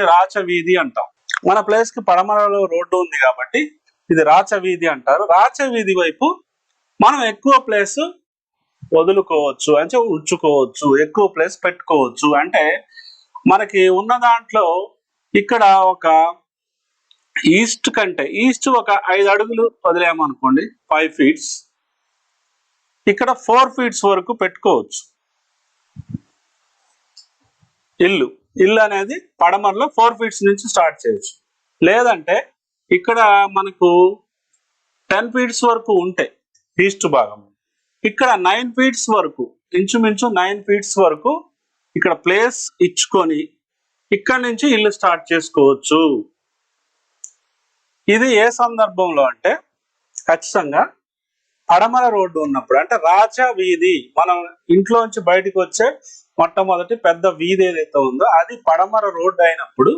రాచవీధి అంటాం. మన ప్లేస్కి పడమరలో రోడ్డు ఉంది కాబట్టి ఇది రాచవీధి అంటారు. రాచవీధి వైపు మనం ఎక్కువ ప్లేస్ వదులుకోవచ్చు అంటే ఉంచుకోవచ్చు ఎక్కువ ప్లేస్ పెట్టుకోవచ్చు. అంటే మనకి ఉన్న దాంట్లో ఇక్కడ ఒక ఈస్ట్ కంటే ఈస్ట్ ఒక ఐదు అడుగులు వదిలేమనుకోండి ఫైవ్ ఫీట్స్ ఇక్కడ ఫోర్ ఫీట్స్ వరకు పెట్టుకోవచ్చు. ఇల్లు. ఇల్లు అనేది పడమరలో ఫోర్ ఫీట్స్ నుంచి స్టార్ట్ చేయొచ్చు. లేదంటే ఇక్కడ మనకు టెన్ ఫీట్స్ వరకు ఉంటే ఈస్ట్ భాగం. ఇక్కడ నైన్ ఫీట్స్ వరకు ఇంచుమించు నైన్ ఫీట్స్ వరకు ఇక్కడ ప్లేస్ ఇచ్చుకొని ఇక్కడ నుంచి ఇల్లు స్టార్ట్ చేసుకోవచ్చు. ఇది ఏ సందర్భంలో అంటే ఖచ్చితంగా పడమర రోడ్డు ఉన్నప్పుడు అంటే రాజా వీధి మనం ఇంట్లోంచి బయటకు వచ్చే మొట్టమొదటి పెద్ద వీధి ఏదైతే ఉందో అది పడమర రోడ్డు అయినప్పుడు